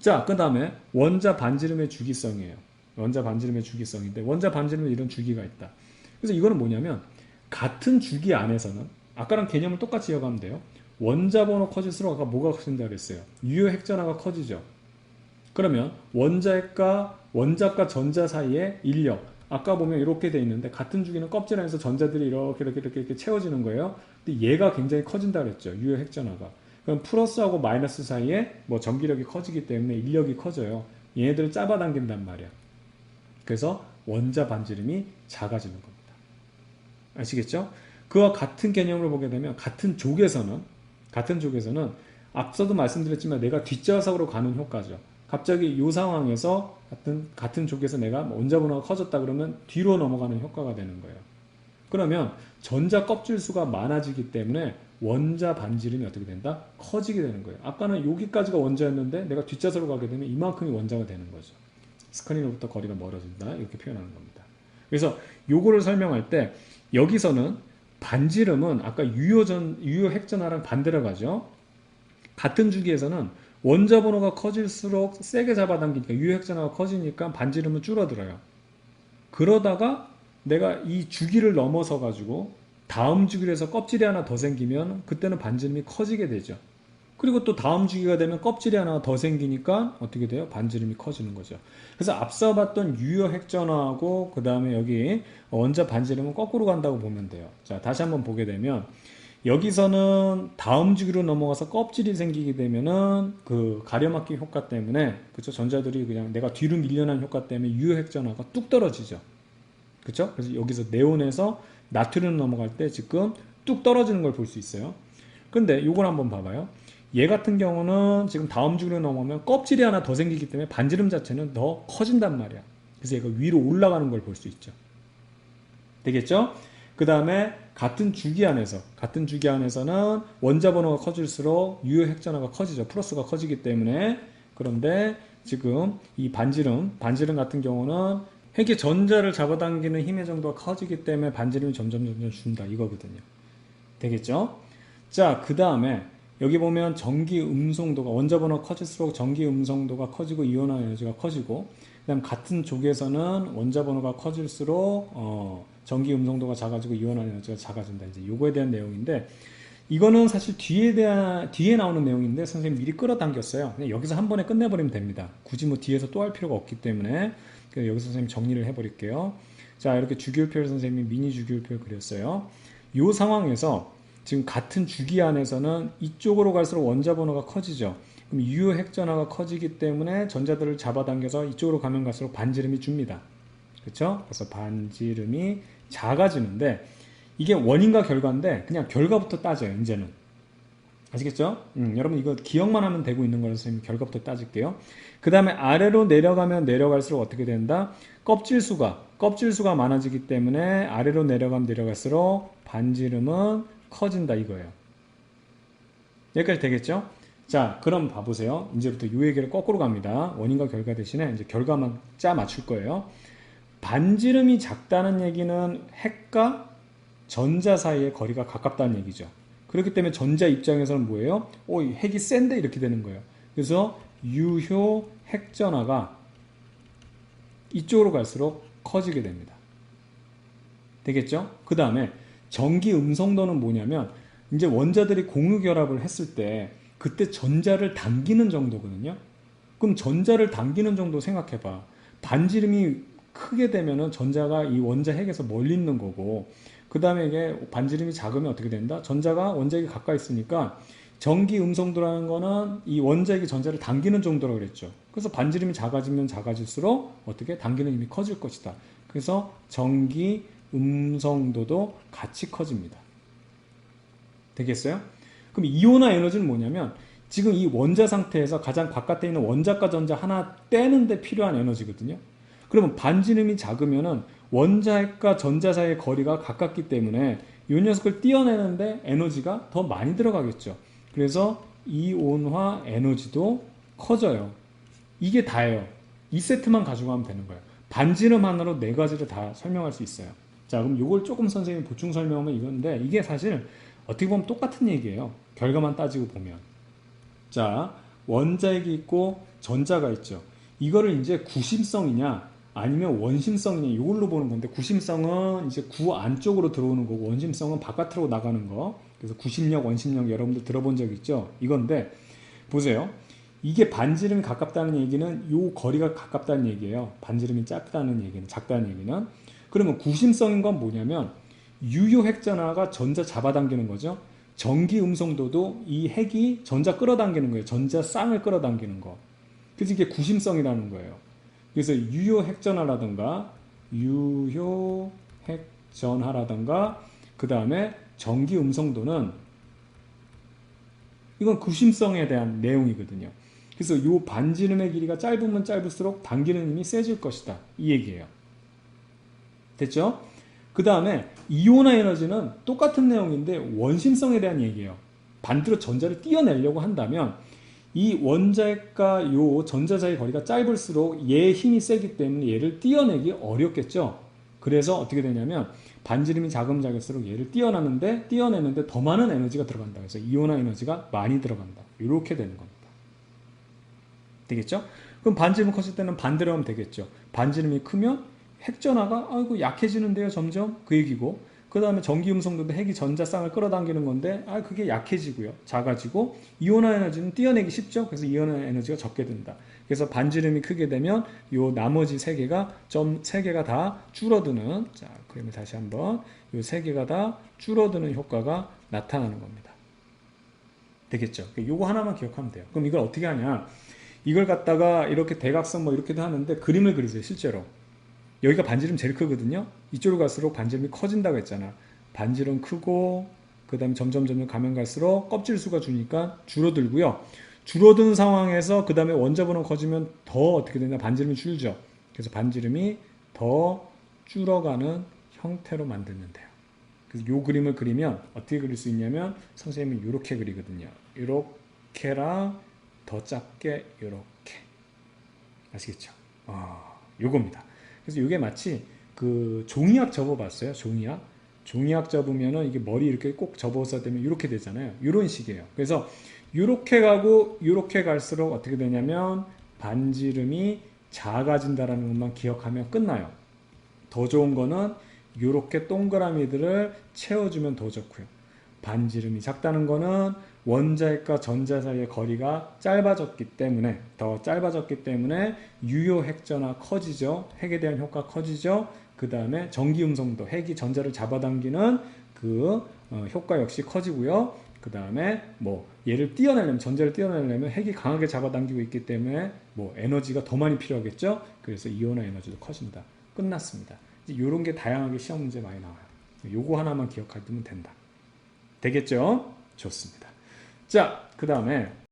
자, 그 다음에 원자 반지름의 주기성이에요. 원자 반지름의 주기성인데 원자 반지름에 이런 주기가 있다. 그래서 이거는 뭐냐면 같은 주기 안에서는 아까랑 개념을 똑같이 이어가면 돼요. 원자 번호 커질수록 아까 뭐가 커진다 그랬어요? 유효 핵전화가 커지죠. 그러면 원자핵과 원자과 전자 사이의 인력 아까 보면 이렇게 돼 있는데 같은 주기는 껍질 안에서 전자들이 이렇게 이렇게 이렇게, 이렇게 채워지는 거예요. 근데 얘가 굉장히 커진다 그랬죠. 유효 핵전화가. 그럼 플러스하고 마이너스 사이에 뭐 전기력이 커지기 때문에 인력이 커져요. 얘네들을 잡아당긴단 말이야. 그래서 원자 반지름이 작아지는 겁니다. 아시겠죠? 그와 같은 개념으로 보게 되면 같은 족에서는 같은 족에서는 앞서도 말씀드렸지만 내가 뒷좌석으로 가는 효과죠. 갑자기 이 상황에서 같은 같은 족에서 내가 뭐 원자 번호가 커졌다 그러면 뒤로 넘어가는 효과가 되는 거예요. 그러면 전자 껍질 수가 많아지기 때문에 원자 반지름이 어떻게 된다? 커지게 되는 거예요. 아까는 여기까지가 원자였는데 내가 뒷좌석으로 가게 되면 이만큼이 원자가 되는 거죠. 스크린으로부터 거리가 멀어진다 이렇게 표현하는 겁니다. 그래서 요거를 설명할 때 여기서는 반지름은 아까 유효전 유효 핵전화랑 반대로 가죠. 같은 주기에서는 원자 번호가 커질수록 세게 잡아당기니까 유효 핵전화가 커지니까 반지름은 줄어들어요. 그러다가 내가 이 주기를 넘어서 가지고 다음 주기로 해서 껍질이 하나 더 생기면 그때는 반지름이 커지게 되죠. 그리고 또 다음 주기가 되면 껍질이 하나 더 생기니까 어떻게 돼요? 반지름이 커지는 거죠. 그래서 앞서 봤던 유효 핵전화하고 그 다음에 여기 원자 반지름은 거꾸로 간다고 보면 돼요. 자, 다시 한번 보게 되면 여기서는 다음 주기로 넘어가서 껍질이 생기게 되면은 그 가려막기 효과 때문에 그쵸 전자들이 그냥 내가 뒤로 밀려난 효과 때문에 유효 핵전화가 뚝 떨어지죠. 그쵸? 그래서 여기서 네온에서 나트륨 넘어갈 때 지금 뚝 떨어지는 걸 볼 수 있어요. 근데 요걸 한번 봐봐요. 얘 같은 경우는 지금 다음 주기로 넘어가면 껍질이 하나 더 생기기 때문에 반지름 자체는 더 커진단 말이야. 그래서 얘가 위로 올라가는 걸 볼 수 있죠. 되겠죠? 그 다음에 같은 주기 안에서 같은 주기 안에서는 원자 번호가 커질수록 유효 핵전화가 커지죠. 플러스가 커지기 때문에 그런데 지금 이 반지름 반지름 같은 경우는 핵의 전자를 잡아당기는 힘의 정도가 커지기 때문에 반지름이 점점 점점 준다 이거거든요. 되겠죠? 자, 그 다음에 여기 보면 전기 음성도가 원자 번호가 커질수록 전기 음성도가 커지고 이온화 에너지가 커지고 그다음 같은 족에서는 원자 번호가 커질수록 어, 전기 음성도가 작아지고 이온화 에너지가 작아진다. 이제 요거에 대한 내용인데 이거는 사실 뒤에 대한 뒤에 나오는 내용인데 선생님 미리 끌어당겼어요. 여기서 한 번에 끝내버리면 됩니다. 굳이 뭐 뒤에서 또 할 필요가 없기 때문에 여기서 선생님 정리를 해버릴게요. 자 이렇게 주기율표를 선생님이 미니 주기율표를 그렸어요. 이 상황에서 지금 같은 주기 안에서는 이쪽으로 갈수록 원자 번호가 커지죠. 그럼 유효 핵전화가 커지기 때문에 전자들을 잡아당겨서 이쪽으로 가면 갈수록 반지름이 줍니다. 그렇죠? 그래서 반지름이 작아지는데 이게 원인과 결과인데 그냥 결과부터 따져요. 이제는 아시겠죠? 음, 여러분 이거 기억만 하면 되고 있는 거라서 선생님 결과부터 따질게요. 그 다음에 아래로 내려가면 내려갈수록 어떻게 된다? 껍질 수가 껍질 수가 많아지기 때문에 아래로 내려가면 내려갈수록 반지름은 커진다 이거예요. 여기까지 되겠죠? 자, 그럼 봐보세요. 이제부터 이 얘기를 거꾸로 갑니다. 원인과 결과 대신에 이제 결과만 짜 맞출 거예요. 반지름이 작다는 얘기는 핵과 전자 사이의 거리가 가깝다는 얘기죠. 그렇기 때문에 전자 입장에서는 뭐예요? 오, 핵이 센데 이렇게 되는 거예요. 그래서 유효 핵전화가 이쪽으로 갈수록 커지게 됩니다. 되겠죠? 그 다음에 전기 음성도는 뭐냐면 이제 원자들이 공유 결합을 했을 때 그때 전자를 당기는 정도거든요. 그럼 전자를 당기는 정도 생각해봐. 반지름이 크게 되면은 전자가 이 원자 핵에서 멀리 있는 거고 그 다음에 이게 반지름이 작으면 어떻게 된다? 전자가 원자에게 가까이 있으니까 전기 음성도라는 거는 이 원자에게 전자를 당기는 정도라고 그랬죠. 그래서 반지름이 작아지면 작아질수록 어떻게 당기는 힘이 커질 것이다. 그래서 전기 음성도도 같이 커집니다. 되겠어요? 그럼 이온화 에너지는 뭐냐면 지금 이 원자 상태에서 가장 바깥에 있는 원자과 전자 하나 떼는데 필요한 에너지거든요. 그러면 반지름이 작으면은 원자핵과 전자 사이의 거리가 가깝기 때문에 이 녀석을 띄어내는데 에너지가 더 많이 들어가겠죠. 그래서 이온화 에너지도 커져요. 이게 다예요. 이 세트만 가지고 가면 되는 거예요. 반지름 하나로 네 가지를 다 설명할 수 있어요. 자, 그럼 이걸 조금 선생님이 보충 설명하면 이건데 이게 사실 어떻게 보면 똑같은 얘기예요. 결과만 따지고 보면. 자, 원자핵이 있고 전자가 있죠. 이거를 이제 구심성이냐 아니면 원심성이냐 이걸로 보는 건데 구심성은 이제 구 안쪽으로 들어오는 거고 원심성은 바깥으로 나가는 거. 그래서 구심력, 원심력 여러분들 들어본 적 있죠? 이건데 보세요. 이게 반지름이 가깝다는 얘기는 요 거리가 가깝다는 얘기예요. 반지름이 작다는 얘기는 작다는 얘기는 그러면 구심성인 건 뭐냐면 유효 핵전화가 전자 잡아당기는 거죠. 전기 음성도도 이 핵이 전자 끌어당기는 거예요. 전자 쌍을 끌어당기는 거. 그래서 이게 구심성이라는 거예요. 그래서 유효 핵전화라든가 유효 핵전화라든가 그 다음에 전기 음성도는 이건 구심성에 대한 내용이거든요. 그래서 이 반지름의 길이가 짧으면 짧을수록 당기는 힘이 세질 것이다. 이 얘기예요. 됐죠? 그 다음에 이온화 에너지는 똑같은 내용인데 원심성에 대한 얘기예요. 반대로 전자를 띄어내려고 한다면 이 원자과 요 전자자의 거리가 짧을수록 얘의 힘이 세기 때문에 얘를 띄어내기 어렵겠죠. 그래서 어떻게 되냐면 반지름이 작으면 작을수록 얘를 띄어내는데 띄어내는데 더 많은 에너지가 들어간다. 그래서 이온화 에너지가 많이 들어간다. 이렇게 되는 겁니다. 되겠죠? 그럼 반지름이 컸을 때는 반대로 하면 되겠죠. 반지름이 크면 핵전화가 아이고 약해지는데요 점점 그 얘기고 그 다음에 전기 음성도도 핵이 전자쌍을 끌어당기는 건데 아 그게 약해지고요. 작아지고 이온화 에너지는 띄어내기 쉽죠. 그래서 이온화 에너지가 적게 된다. 그래서 반지름이 크게 되면 요 나머지 세 개가 좀세 개가 다 줄어드는 자 그러면 다시 한번 요 세 개가 다 줄어드는 효과가 나타나는 겁니다. 되겠죠? 요거 하나만 기억하면 돼요. 그럼 이걸 어떻게 하냐? 이걸 갖다가 이렇게 대각선 뭐 이렇게도 하는데 그림을 그리세요 실제로 여기가 반지름 제일 크거든요. 이쪽으로 갈수록 반지름이 커진다고 했잖아. 반지름 크고 그 다음에 점점 점점 가면 갈수록 껍질 수가 주니까 줄어들고요. 줄어든 상황에서 그 다음에 원자번호 커지면 더 어떻게 되냐 반지름이 줄죠. 그래서 반지름이 더 줄어가는 형태로 만들면 돼요. 그래서 이 그림을 그리면 어떻게 그릴 수 있냐면 선생님이 이렇게 그리거든요. 이렇게랑 더 작게 이렇게 아시겠죠? 아, 요겁니다. 그래서 이게 마치 그 종이학 접어봤어요. 종이학. 종이학 접으면은 이게 머리 이렇게 꼭 접어서 되면 이렇게 되잖아요. 이런 식이에요. 그래서 이렇게 가고 이렇게 갈수록 어떻게 되냐면 반지름이 작아진다라는 것만 기억하면 끝나요. 더 좋은 거는 이렇게 동그라미들을 채워주면 더 좋고요. 반지름이 작다는 거는 원자핵과 전자 사이의 거리가 짧아졌기 때문에 더 짧아졌기 때문에 유효 핵전화 커지죠. 핵에 대한 효과 커지죠. 그 다음에 전기 음성도 핵이 전자를 잡아당기는 그 어, 효과 역시 커지고요. 그 다음에 뭐 얘를 띄어내려면 전자를 띄어내려면 핵이 강하게 잡아당기고 있기 때문에 뭐 에너지가 더 많이 필요하겠죠. 그래서 이온화 에너지도 커진다. 끝났습니다. 이런 게 다양하게 시험 문제 많이 나와요. 요거 하나만 기억하면 된다. 되겠죠? 좋습니다. 자, 그 다음에